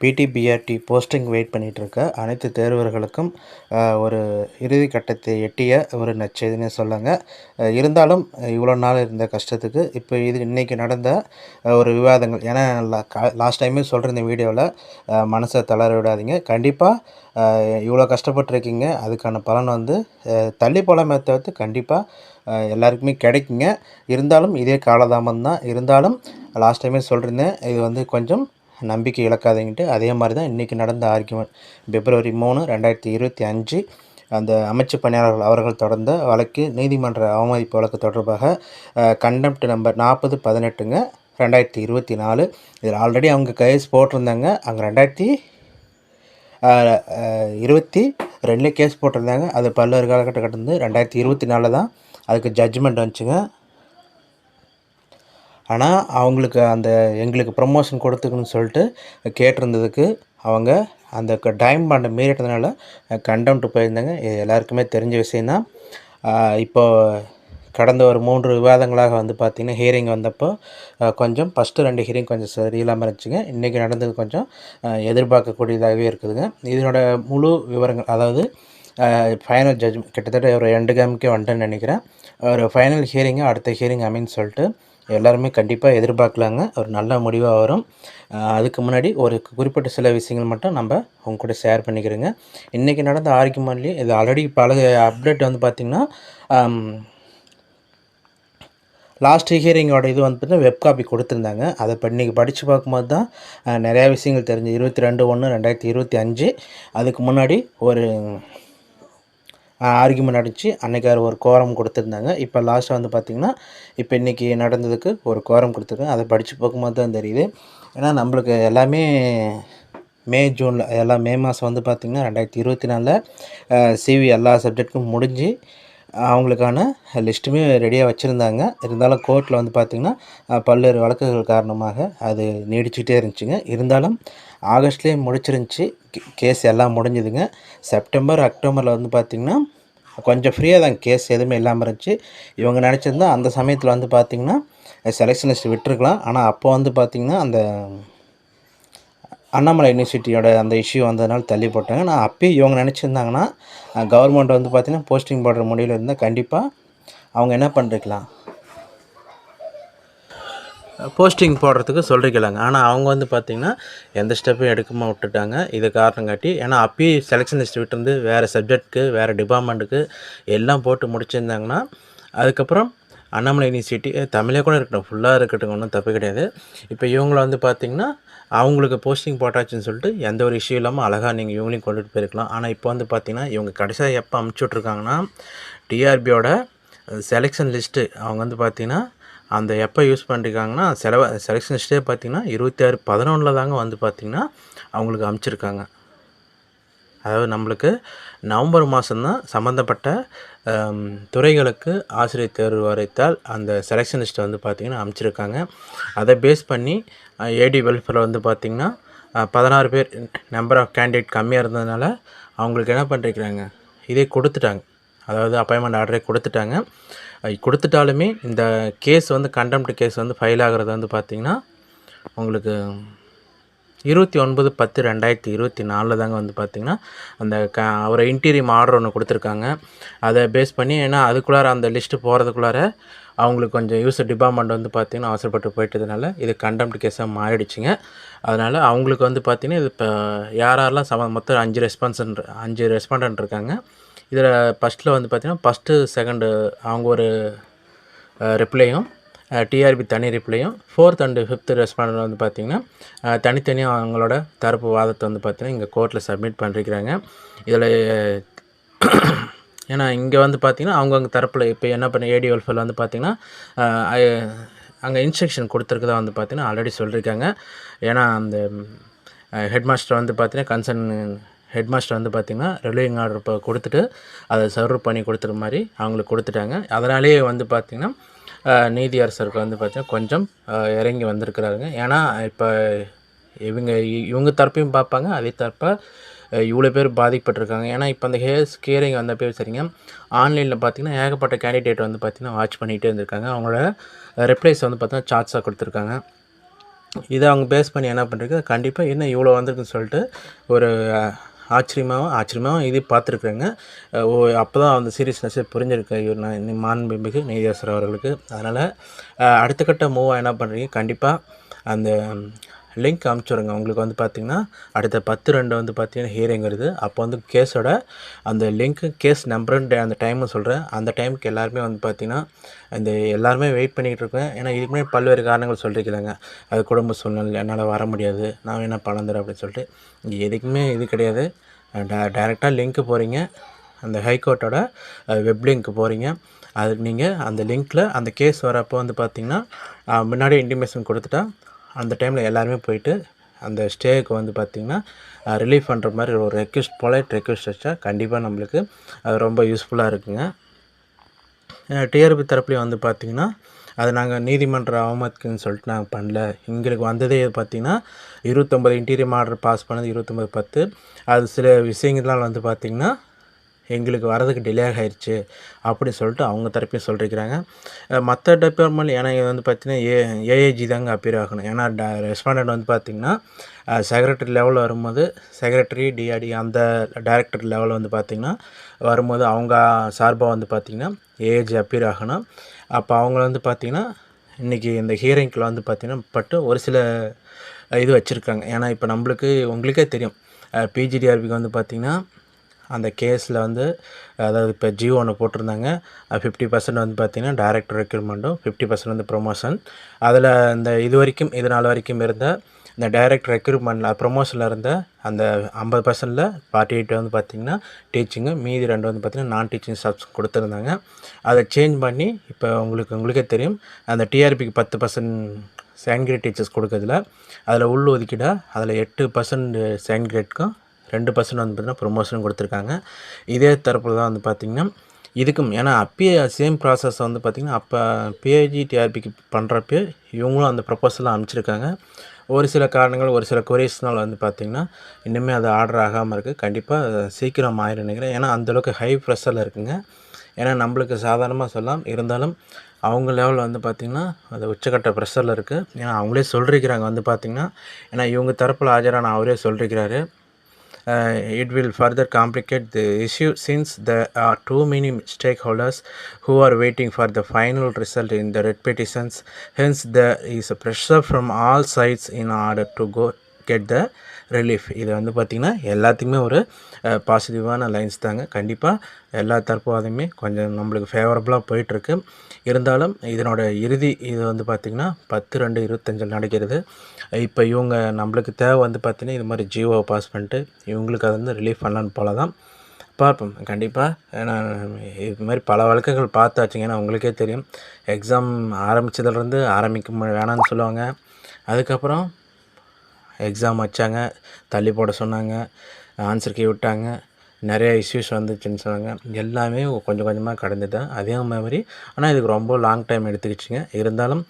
பிடிபிஆர்டி posting wait பண்ணிகிட்ருக்க அனைத்து தேர்வர்களுக்கும் ஒரு இறுதி கட்டத்தை எட்டிய ஒரு நச்செய்தினே சொல்லுங்கள் இருந்தாலும் இவ்வளோ நாள் இருந்த கஷ்டத்துக்கு இப்போ இது இன்றைக்கி நடந்த ஒரு விவாதங்கள். ஏன்னா லாஸ்ட் டைமே சொல்கிற இந்த வீடியோவில் மனசை தளர விடாதீங்க. கண்டிப்பாக இவ்வளோ கஷ்டப்பட்டுருக்கீங்க. அதுக்கான பலன் வந்து தள்ளி போலாமே தவிர்த்து கண்டிப்பாக எல்லாருக்குமே கிடைக்குங்க. இருந்தாலும் இதே காலதாமம் தான் இருந்தாலும் லாஸ்ட் டைமே சொல்லியிருந்தேன் இது வந்து கொஞ்சம் நம்பிக்கை இழக்காதீங்கன்ட்டு அதே மாதிரி தான் இன்றைக்கி நடந்த ஆர்கியூமெண்ட் பிப்ரவரி மூணு ரெண்டாயிரத்தி இருபத்தி அஞ்சு அந்த அமைச்சு பணியாளர்கள் அவர்கள் தொடர்ந்த வழக்கு நீதிமன்ற அவமதிப்பு வழக்கு தொடர்பாக கண்டெம்ட் நம்பர் நாற்பது பதினெட்டுங்க ரெண்டாயிரத்தி இருபத்தி நாலு. இதில் ஆல்ரெடி அவங்க கேஸ் போட்டிருந்தாங்க. அங்கே ரெண்டாயிரத்தி இருபத்தி ரெண்டுலேயே கேஸ் போட்டிருந்தாங்க. அது பல்வேறு காலகட்டம் ரெண்டாயிரத்தி இருபத்தி நாலில் தான் அதுக்கு ஜட்ஜ்மெண்ட் வந்துச்சுங்க. ஆனால் அவங்களுக்கு அந்த எங்களுக்கு ப்ரமோஷன் கொடுத்துக்கணும்னு சொல்லிட்டு கேட்டிருந்ததுக்கு அவங்க அந்த டைம் பாண்டை மீறிட்டதுனால கண்டம்ட்டு போயிருந்தாங்க. இது எல்லாருக்குமே தெரிஞ்ச விஷயந்தான் இப்போ கடந்த ஒரு மூன்று விவாதங்களாக வந்து பார்த்திங்கன்னா ஹியரிங் வந்தப்போ கொஞ்சம் ஃபஸ்ட்டு ரெண்டு ஹியரிங் கொஞ்சம் சரியில்லாமல் இருந்துச்சுங்க. இன்றைக்கி நடந்தது கொஞ்சம் எதிர்பார்க்கக்கூடியதாகவே இருக்குதுங்க. இதனோட முழு விவரங்கள் அதாவது ஃபைனல் ஜட்ஜ் கிட்டத்தட்ட ஒரு ரெண்டு கேமுக்கே வந்துட்டேன்னு நினைக்கிறேன். ஒரு ஃபைனல் ஹியரிங்கு அடுத்த ஹியரிங் அமைன்னு சொல்லிட்டு எல்லாருமே கண்டிப்பாக எதிர்பார்க்கலாங்க. ஒரு நல்ல முடிவாக வரும். அதுக்கு முன்னாடி ஒரு குறிப்பிட்ட சில விஷயங்கள் மட்டும் நம்ம உங்க கூட ஷேர் பண்ணிக்கிறேங்க. இன்றைக்கி நடந்த ஆர்குமெண்ட்லேயே இது ஆல்ரெடி பல அப்டேட் வந்து பார்த்திங்கன்னா லாஸ்ட் ஹியரிங்கோட இது வந்து பார்த்தீங்கன்னா வெப் காப்பி கொடுத்துருந்தாங்க. அதை இப்போ இன்றைக்கி படித்து பார்க்கும்போது தான் நிறையா விஷயங்கள் தெரிஞ்சு இருபத்தி ரெண்டு ஒன்று ரெண்டாயிரத்தி இருபத்தி அஞ்சு. அதுக்கு முன்னாடி ஒரு ஆர்கியூமெண்ட் அடித்து அன்றைக்கி ஒரு கோரம் கொடுத்துருந்தாங்க. இப்போ லாஸ்ட்டாக வந்து பார்த்திங்கன்னா இப்போ இன்றைக்கி நடந்ததுக்கு ஒரு கோரம் கொடுத்துருக்காங்க. அதை படித்து பார்க்கும்போது தான் தெரியுது. ஏன்னா நம்மளுக்கு எல்லாமே மே ஜூனில் எல்லாம் மே மாதம் வந்து பார்த்திங்கன்னா ரெண்டாயிரத்தி இருபத்தி நாலில் சிவி எல்லா சப்ஜெக்ட்டுக்கும் முடிஞ்சு அவங்களுக்கான லிஸ்ட்டுமே ரெடியாக வச்சுருந்தாங்க. இருந்தாலும் கோர்ட்டில் வந்து பார்த்திங்கன்னா பல்வேறு வழக்குகள் காரணமாக அது நீடிச்சுக்கிட்டே இருந்துச்சுங்க. இருந்தாலும் ஆகஸ்ட்லேயே முடிச்சிருந்துச்சு. கேஸ் எல்லாம் முடிஞ்சுதுங்க. செப்டம்பர் அக்டோபரில் வந்து பார்த்திங்கன்னா கொஞ்சம் ஃப்ரீயாக தான் கேஸ் எதுவுமே இல்லாமல் இருந்துச்சு. இவங்க நினச்சிருந்தா அந்த சமயத்தில் வந்து பார்த்திங்கன்னா செலெக்ஷன் லிஸ்ட் விட்டுருக்கலாம். ஆனால் அப்போ வந்து பார்த்திங்கன்னா அந்த அண்ணாமலை யூனிவர்சிட்டியோட அந்த இஷ்யூ வந்ததுனால தள்ளி போட்டாங்க. நான் அப்பயும் இவங்க நினச்சிருந்தாங்கன்னா கவர்மெண்ட் வந்து பார்த்திங்கன்னா போஸ்டிங் போடுற முடியல இருந்தால் கண்டிப்பாக அவங்க என்ன பண்ணிருக்கலாம் போஸ்டிங் போடுறதுக்கு சொல்லிருக்கலாங்க ஆனால் அவங்க வந்து பார்த்திங்கன்னா எந்த ஸ்டெப்பும் எடுக்காமல் விட்டுட்டாங்க. இது காரணம் காட்டி ஏன்னா அப்பயும் செலெக்ஷன் லிஸ்ட் விட்டுருந்து வேறு சப்ஜெக்ட்டுக்கு வேறு டிபார்ட்மெண்ட்டுக்கு எல்லாம் போட்டு முடிச்சிருந்தாங்கன்னா அதுக்கப்புறம் அண்ணாமலை யூனிவர்சிட்டி தமிழே கூட இருக்கட்டும் ஃபுல்லாக இருக்கட்டும் ஒன்றும் தப்பு கிடையாது. இப்போ இவங்கள வந்து பார்த்திங்கன்னா அவங்களுக்கு போஸ்டிங் போட்டாச்சுன்னு சொல்லிட்டு எந்த ஒரு இஷ்யூ இல்லாமல் அழகாக நீங்கள் இவங்களையும் கொண்டுட்டு போயிருக்கலாம். ஆனால் இப்போ வந்து பார்த்திங்கன்னா இவங்க கடைசியாக எப்போ அமுச்சு விட்ருக்காங்கன்னா டிஆர்பியோட செலெக்ஷன் லிஸ்ட்டு அவங்க வந்து பார்த்திங்கன்னா அந்த எப்போ யூஸ் பண்ணிருக்காங்கன்னா செலவ செலெக்ஷன் லிஸ்ட்டே பார்த்திங்கன்னா இருபத்தி ஆறு பதினொன்றில் தாங்க வந்து பார்த்திங்கன்னா அவங்களுக்கு அமுச்சிருக்காங்க. அதாவது நம்மளுக்கு நவம்பர் மாதம்தான் சம்மந்தப்பட்ட துறைகளுக்கு ஆசிரியர் தேர்வு வரைத்தால் அந்த செலெக்ஷன் லிஸ்ட்டை வந்து பார்த்திங்கன்னா அமைச்சிருக்காங்க. அதை பேஸ் பண்ணி ஏடி வெல்ஃபேரில் வந்து பார்த்திங்கன்னா பதினாறு பேர் நம்பர் ஆஃப் கேண்டிடேட் கம்மியாக இருந்ததுனால அவங்களுக்கு என்ன பண்ணிருக்கிறாங்க இதே கொடுத்துட்டாங்க. அதாவது அப்பாயின்மெண்ட் ஆர்டரே கொடுத்துட்டாங்க. கொடுத்துட்டாலுமே இந்த கேஸ் வந்து கண்டெம்ட் கேஸ் வந்து ஃபைல் ஆகிறது வந்து பார்த்திங்கன்னா உங்களுக்கு இருபத்தி ஒன்பது பத்து ரெண்டாயிரத்தி இருபத்தி நாலில் தாங்க வந்து பார்த்திங்கன்னா அந்த க ஒரு இன்டீரியம் ஆர்டர் ஒன்று கொடுத்துருக்காங்க. அதை பேஸ் பண்ணி ஏன்னா அதுக்குள்ளார அந்த லிஸ்ட்டு போகிறதுக்குள்ளார அவங்களுக்கு கொஞ்சம் யூஸ் டிபார்ட்மெண்ட் வந்து பார்த்திங்கன்னா அவசரப்பட்டு போயிட்டதுனால இது கண்டெம்ட் கேஸாக மாறிடுச்சுங்க. அதனால் அவங்களுக்கு வந்து பார்த்திங்கன்னா இது இப்போ யார் யாரெல்லாம் சம மொத்தம் அஞ்சு ரெஸ்பான்சன் அஞ்சு ரெஸ்பாண்டன்ட் இருக்காங்க. இதில் ஃபஸ்ட்டில் வந்து பார்த்திங்கன்னா ஃபஸ்ட்டு செகண்டு அவங்க ஒரு ரிப்ளையும் டிஆர்பி தனி ரிப்ளையும் ஃபோர்த் அண்டு ஃபிஃப்த் ரெஸ்பாண்டர் வந்து பார்த்திங்கன்னா தனித்தனியாக அவங்களோட தரப்பு வாதத்தை வந்து பார்த்திங்கன்னா இங்கே கோர்ட்டில் சப்மிட் பண்ணிருக்கிறாங்க இதில் ஏன்னா இங்கே வந்து பார்த்திங்கன்னா அவங்கவுங்க தரப்பில் இப்போ என்ன பண்ண ஏடி வெல்ஃபேர் வந்து பார்த்திங்கன்னா அங்கே இன்ஸ்ட்ரக்ஷன் கொடுத்துருக்கதா வந்து பார்த்திங்கன்னா ஆல்ரெடி சொல்லியிருக்காங்க ஏன்னா அந்த ஹெட் மாஸ்டர் வந்து பார்த்திங்கன்னா கன்சர்ன் ஹெட் மாஸ்டர் வந்து பார்த்திங்கன்னா ரிலீவிங் ஆர்டர் இப்போ கொடுத்துட்டு அதை சர்வ் பண்ணி கொடுத்துற மாதிரி அவங்களுக்கு கொடுத்துட்டாங்க. அதனாலேயே வந்து பார்த்திங்கன்னா அஹ், நீதி அரசருக்கு வந்து பார்த்திங்கன்னா கொஞ்சம் இறங்கி வந்திருக்கிறாருங்க. ஏன்னா இப்போ இவங்க இ- இவங்க தரப்பையும் பார்ப்பாங்க அதே தரப்ப இவ்வளோ பேர் பாதிக்கப்பட்டிருக்காங்க. ஏன்னா இப்போ அந்த ஹேர் கேரிங் வந்த பேர் சரிங்க ஆன்லைனில் பார்த்தீங்கன்னா ஏகப்பட்ட கேண்டிடேட் வந்து பார்த்திங்கன்னா வாட்ச் பண்ணிகிட்டே இருந்திருக்காங்க. அவங்களோட ரிப்ளைஸ் வந்து பார்த்திங்கன்னா சார்ட்ஸாக கொடுத்துருக்காங்க. இதை அவங்க பேஸ் பண்ணி என்ன பண்ணுறது கண்டிப்பாக என்ன இவ்வளோ வந்திருக்குன்னு சொல்லிட்டு ஒரு ஆச்சரியமாகவும் ஆச்சரியமாகவும் இது பார்த்துருக்குறேங்க ஓ அப்போ தான் அந்த சீரியஸ்னஸ்ஸே புரிஞ்சிருக்கு. இவர் நான் இந்த மாண்புமிகு நீதியரசர் அவர்களுக்கு. அதனால் அடுத்த கட்ட மூவாக என்ன பண்ணுறீங்க கண்டிப்பாக அந்த லிங்க் அனுப்பிச்சுடுங்க உங்களுக்கு வந்து பார்த்திங்கன்னா அடுத்த பத்து ரெண்டு வந்து பார்த்தீங்கன்னா ஹியரிங் வருது. அப்போ வந்து கேஸோட அந்த லிங்க்கு கேஸ் நம்பருன்ற அந்த டைமும் சொல்கிறேன் அந்த டைமுக்கு எல்லாருமே வந்து பார்த்திங்கன்னா இந்த எல்லாருமே வெயிட் பண்ணிக்கிட்டு இருக்கேன் ஏன்னா இதுக்கு முன்னாடி பல்வேறு காரணங்கள் சொல்லியிருக்கிறாங்க அது குடும்ப சூழ்நிலை என்னால் வர முடியாது. நான் வேணால் பணம் தரேன் அப்படின்னு சொல்லிட்டு. இங்கே எதுக்குமே இது கிடையாது. டேரெக்டாக லிங்க்கு போகிறீங்க அந்த ஹைகோர்ட்டோட வெப் லிங்க்கு போகிறீங்க அதுக்கு நீங்கள் அந்த லிங்க்கில் அந்த கேஸ் வரப்போ வந்து பார்த்திங்கன்னா முன்னாடியே இன்டிமேஷன் கொடுத்துட்டா அந்த டைமில் எல்லாருமே போயிட்டு அந்த ஸ்டேக்கு வந்து பார்த்திங்கன்னா ரிலீஃப் பண்ணுற மாதிரி ஒரு ரெக்வஸ்ட் பொலைட் ரெக்வஸ்ட் வச்சா கண்டிப்பாக நம்மளுக்கு அது ரொம்ப யூஸ்ஃபுல்லாக இருக்குங்க. டிஆர்பி தரப்புலேயும் வந்து பார்த்திங்கன்னா அது நாங்கள் நீதிமன்ற அவமதிக்குன்னு சொல்லிட்டு நாங்கள் பண்ணல. எங்களுக்கு வந்ததே பார்த்திங்கன்னா இருபத்தொம்பது இன்டீரியர் ஆர்டர் பாஸ் பண்ணது இருபத்தொம்பது பத்து. அது சில விஷயங்கள்லாம் வந்து பார்த்திங்கன்னா எங்களுக்கு வரதுக்கு டிலே ஆகிடுச்சு அப்படின்னு சொல்லிட்டு அவங்க தரப்பையும் சொல்லியிருக்கிறாங்க மற்ற டிபார்ட்மெண்ட் ஏன்னா இது வந்து பார்த்திங்கன்னா ஏ ஏஏஜி தாங்க அப்பீர் ஆகணும். ஏன்னா ரெஸ்பாண்டன்ட் வந்து பார்த்திங்கன்னா செக்ரட்டரி லெவலில் வரும்போது செக்ரட்டரி டிஆர்டி அந்த டைரக்டர் லெவலில் வந்து பார்த்திங்கன்னா வரும்போது அவங்க சார்பாக வந்து பார்த்திங்கன்னா ஏஏஜி அப்பீர் ஆகணும். அப்போ அவங்கள வந்து பார்த்திங்கன்னா இன்றைக்கி இந்த ஹியரிங்கில் வந்து பார்த்திங்கன்னா பட்டு ஒரு சில இது வச்சுருக்காங்க. ஏன்னா இப்போ நம்மளுக்கு உங்களுக்கே தெரியும். பிஜிடிஆர்பிக்கு வந்து பார்த்திங்கன்னா அந்த கேஸில் வந்து அதாவது இப்போ ஜியோ ஒன்று போட்டிருந்தாங்க. ஃபிஃப்டி பர்சன்ட் வந்து பார்த்திங்கன்னா டேரக்ட் ரெக்ரூட்மெண்ட்டும் ஃபிஃப்டி பர்சன்ட் வந்து ப்ரொமோஷன் அதில் இந்த இது வரைக்கும் இது நாள் வரைக்கும் இருந்த இந்த டைரக்ட் ரெக்ரூட்மெண்ட்டில் ப்ரொமோஷனில் இருந்த அந்த ஐம்பது பர்சன்டில் ஃபார்ட்டி எயிட் வந்து பார்த்திங்கன்னா டீச்சிங்கு மீதி ரெண்டு வந்து பார்த்திங்கன்னா நான் டீச்சிங் ஸ்டாஃப்ஸ் கொடுத்துருந்தாங்க. அதை சேஞ்ச் பண்ணி இப்போ உங்களுக்கு உங்களுக்கே தெரியும் அந்த டிஆர்பிக்கு பத்து பர்சன்ட் செகண்ட் கிரேட் டீச்சர்ஸ் கொடுக்கறதுல அதில் உள் ஒதுக்கீடாக அதில் எட்டு பர்சன்ட் செகண்ட் கிரேட்க்கும் ரெண்டு பர்சன்ட் வந்து பார்த்திங்கன்னா ப்ரொமோஷனும் கொடுத்துருக்காங்க. இதே தரப்பில் தான் வந்து பார்த்திங்கன்னா இதுக்கும் ஏன்னா அப்பயே சேம் ப்ராசஸ் வந்து பார்த்திங்கன்னா அப்போ பிஏஜி டிஆர்பிக்கு பண்ணுறப்ப இவங்களும் அந்த ப்ரொப்போசலாம் அனுப்பிச்சிருக்காங்க. ஒரு சில காரணங்கள் ஒரு சில கொரிஸ்னால் வந்து பார்த்திங்கன்னா இன்னுமே அது ஆர்டர் ஆகாமல் இருக்குது கண்டிப்பாக சீக்கிரம் ஆயிரும் நினைக்கிறேன். ஏன்னா அந்தளவுக்கு ஹை ப்ரெஷரில் இருக்குங்க. ஏன்னா நம்மளுக்கு சாதாரணமாக சொல்லலாம். இருந்தாலும் அவங்க லெவலில் வந்து பார்த்திங்கன்னா அது உச்சக்கட்ட ப்ரெஷரில் இருக்குது ஏன்னா அவங்களே சொல்லிருக்கிறாங்க வந்து பார்த்திங்கன்னா ஏன்னா இவங்க தரப்பில் ஆஜரான அவரே சொல்லிருக்கிறாரு. Uh, it will further complicate the issue since there are too many stakeholders who are waiting for the final result in the red petitions. Hence, there is a pressure from all sides in order to go get the relief இது வந்து பார்த்திங்கன்னா எல்லாத்துக்குமே ஒரு பாசிட்டிவான lines தாங்க. கண்டிப்பாக எல்லா தரப்புவாதையுமே கொஞ்சம் நம்மளுக்கு ஃபேவரபுளாக போயிட்டுருக்கு. இருந்தாலும் இதனோட இறுதி இது வந்து பார்த்திங்கன்னா பத்து ரெண்டு இருபத்தஞ்சில் நடக்கிறது. இப்போ இவங்க நம்மளுக்கு தேவை வந்து பார்த்திங்கன்னா இது மாதிரி ஜியோவை பாஸ் பண்ணிட்டு இவங்களுக்கு அது வந்து ரிலீஃப் பண்ணலான்னு போல தான் பார்ப்போம் கண்டிப்பாக நான் இது மாதிரி பல வழக்குகள் பார்த்தாச்சுங்க. ஏன்னா உங்களுக்கே தெரியும். எக்ஸாம் ஆரம்பித்ததுலேருந்து ஆரம்பிக்க வேணாம்னு சொல்லுவாங்க. அதுக்கப்புறம் எக்ஸாம் வச்சாங்க தள்ளி போட சொன்னாங்க ஆன்சர் கீ விட்டாங்க நிறையா இஷ்யூஸ் வந்துச்சுன்னு சொன்னாங்க. எல்லாமே கொஞ்சம் கொஞ்சமாக கடந்துதான். அதே மாதிரி ஆனால் இதுக்கு ரொம்ப லாங் டைம் எடுத்துக்கிச்சுங்க. இருந்தாலும்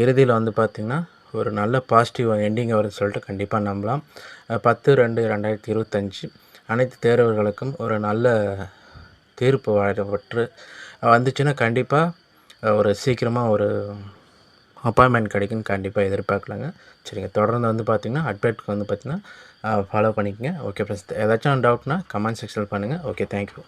இறுதியில் வந்து பார்த்திங்கன்னா ஒரு நல்ல பாசிட்டிவ் எண்டிங் வரும்னு சொல்லிட்டு கண்டிப்பாக நம்பலாம். பத்து ரெண்டு ரெண்டாயிரத்தி இருபத்தஞ்சி அனைத்து தேர்வர்களுக்கும் ஒரு நல்ல தீர்ப்பு வழங்கப்பட்டு வந்துச்சுன்னா கண்டிப்பாக ஒரு சீக்கிரமாக ஒரு அப்பாயின்மெண்ட் கிடைக்குன்னு கண்டிப்பாக எதிர்பார்க்கலாங்க. சரிங்க தொடர்ந்து வந்து பார்த்திங்கன்னா அட்வேட்க்கு வந்து பார்த்திங்கன்னா ஃபாலோ பண்ணிக்கங்க. ஓகே ஃப்ரெண்ட்ஸ் ஏதாச்சும் டவுட்னா கமெண்ட் செக்ஷனில் பண்ணுங்கள் ஓகே தேங்க்யூ